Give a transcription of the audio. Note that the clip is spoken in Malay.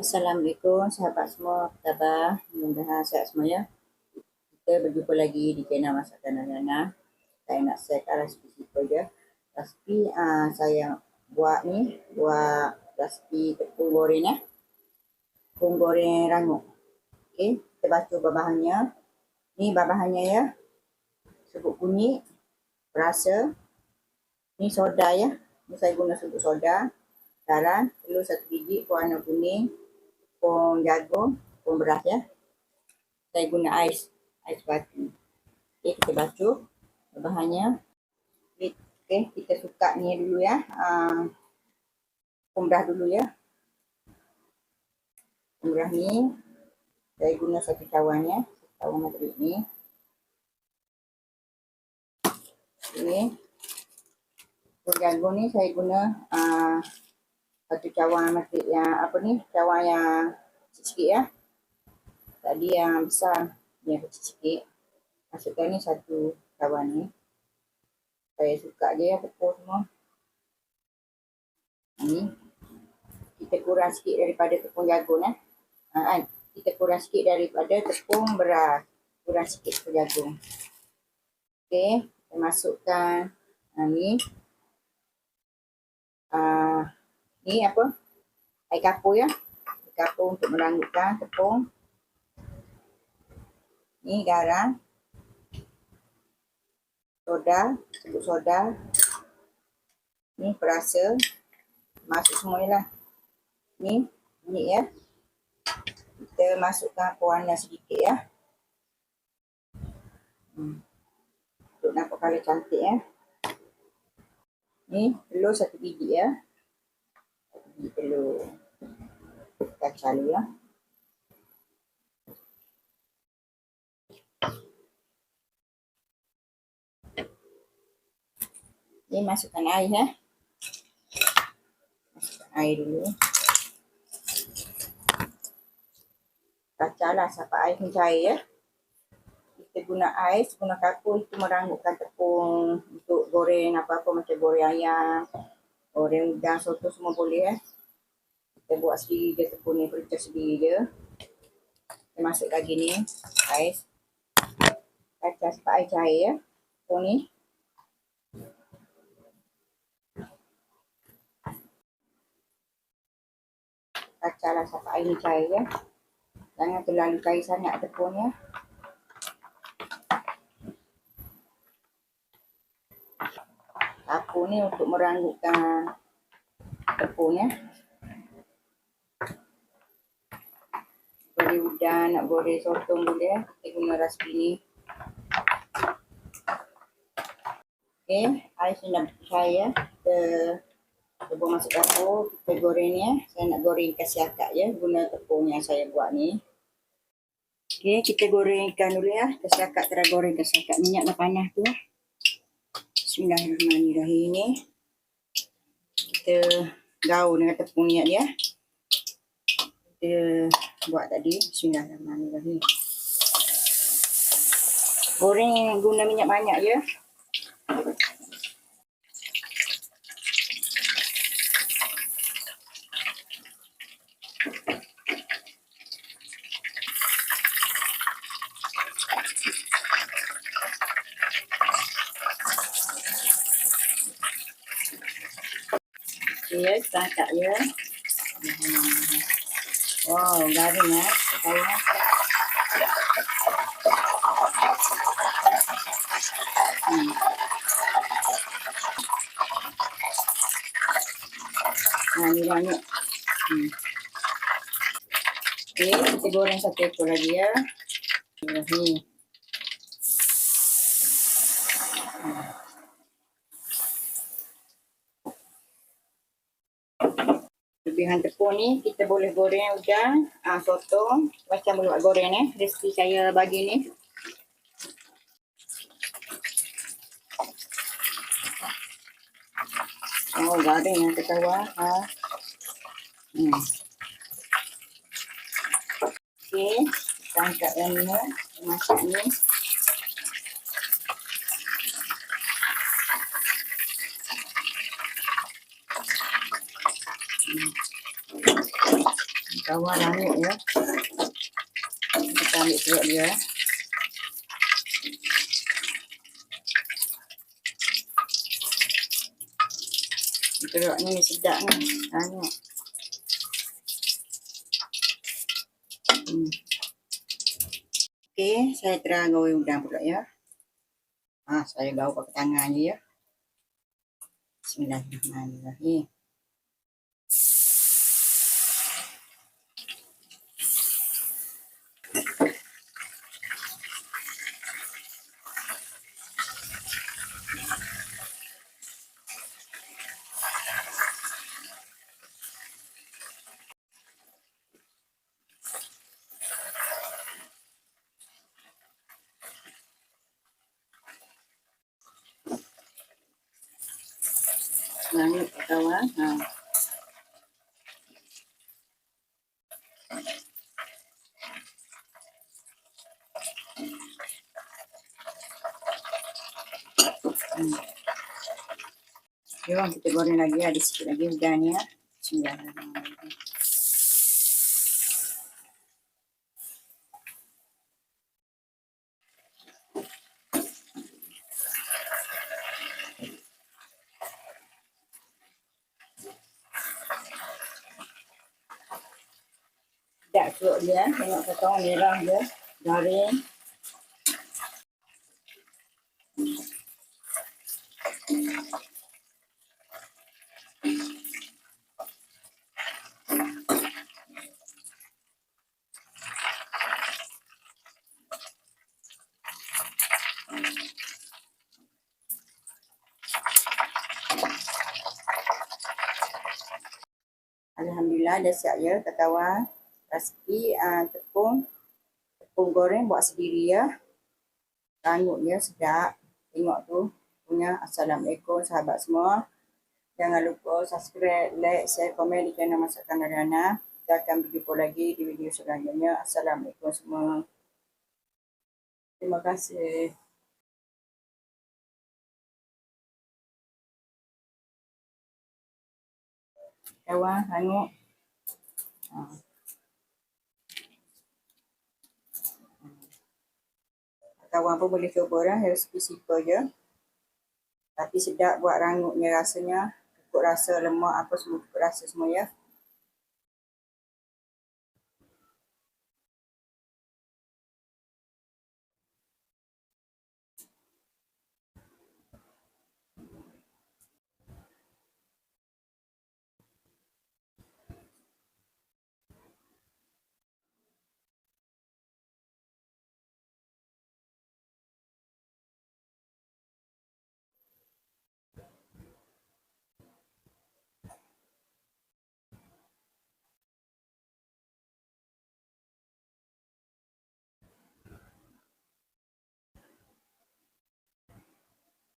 Assalamualaikum sahabat semua, apa khabar? Mudah-mudahan sihat semua ya. Kita berjumpa lagi di channel Masakan Nana. Saya nak share resipi simple je. Resipi uh, saya buat ni, buat resipi tepung goreng ya. Tepung goreng rangup. Okey, kita baca bahan-bahannya. Ni bahan-bahannya ya. Sebut kunyit, perasa. Ni soda ya. Ni saya guna sebut soda. Garam, telur satu biji, warna kuning, tepung jagung, tepung beras ya. Saya guna ais, ais batu. Okey, kita basuh bahannya. Okey, kita suka ni dulu ya. Uh, tepung beras dulu ya. Tepung beras ni, saya guna satu cawan ya. Cawan matrik ni. Okey. Tepung jagung ni saya guna uh, satu cawan matik yang apa ni cawan yang sikit-sikit ya. Tadi yang besar ni yang kecil sikit. Masukkan ni satu cawan ni. Saya suka je ya tepung semua. Ni kita kurang sikit daripada tepung jagung eh. Ha, kan? kita kurang sikit daripada tepung beras. Kurang sikit tepung jagung. Okey kita masukkan ha, ni uh, ni apa? Air kapur ya. Air kapur untuk merangkutkan tepung. Ni garam. Soda sebut soda. Ni perasa. Masuk semua lah. Ni ni ya. Kita masukkan pewarna sedikit ya. Hmm. untuk nampak kalau cantik ya. Ni telur satu biji ya biji telur kacang ya. Ini masukkan air ya. Masukkan air dulu. Kacang lah sampai air ni cair ya. Kita guna air, guna kapur itu meranggukkan tepung untuk goreng apa-apa macam goreng ayam, goreng udang, soto semua boleh ya kita buat sendiri je tepung ni percah sendiri je. Kita masuk lagi ni ais. Kacang sebab air cair ya. Tepung ni kacang lah sampai air ni cair ya. Jangan terlalu cair sangat tepungnya Aku ni untuk meranggutkan tepungnya goreng udang, nak goreng sotong boleh eh. Kita guna raspi ni. Okay, air sudah cair ya. Kita cuba masuk dapur. Kita goreng ni ya. Saya nak goreng kasih akak ya. Guna tepung yang saya buat ni. Okay, kita gorengkan dulu ya. Kasih akak kita goreng kasih akak. Minyak dah panas tu. Bismillahirrahmanirrahim ni. Kita gaul dengan tepung minyak dia kita buat tadi. Bismillahirrahmanirrahim. Goreng guna minyak banyak. Ya, kita angkat ya. Hmm. Wow, garing ya. Kayaknya. Hmm. Nah, ini banyak. Hmm. Oke, kita goreng lagi ya. Ini. Kelebihan tepung ni kita boleh goreng udang, ah sotong macam boleh buat goreng ni. Resipi saya bagi ni. Oh, garing yang kita buat. Ha. Hmm. Okey, kita angkat yang ni. Masak ni. Kawan rangut ya. Kita ambil perut dia. Perut ni sedap ni. Rangut. Hmm. Okey, saya terang goreng udang pula ya. Ha, saya gaul pakai tangan je ya. Bismillahirrahmanirrahim. Kawan. Ha. Hmm. Jom kita goreng lagi ada sikit lagi udang ya. Bismillahirrahmanirrahim. Tak cukup dia, tengok potong merah dia, garing. Alhamdulillah dah siap ya kawan. Resipi uh, tepung tepung goreng buat sendiri ya. Rangutnya sedap. Tengok tu punya. Assalamualaikum sahabat semua. Jangan lupa subscribe, like, share, komen di channel Masakan Narana. Kita akan berjumpa lagi di video selanjutnya. Assalamualaikum semua. Terima kasih. Kawan, hangut. Ha. Kawan pun boleh cuba lah. Resipi simple je. Tapi sedap buat rangutnya rasanya. Cukup rasa lemak apa semua. Cukup rasa semua ya.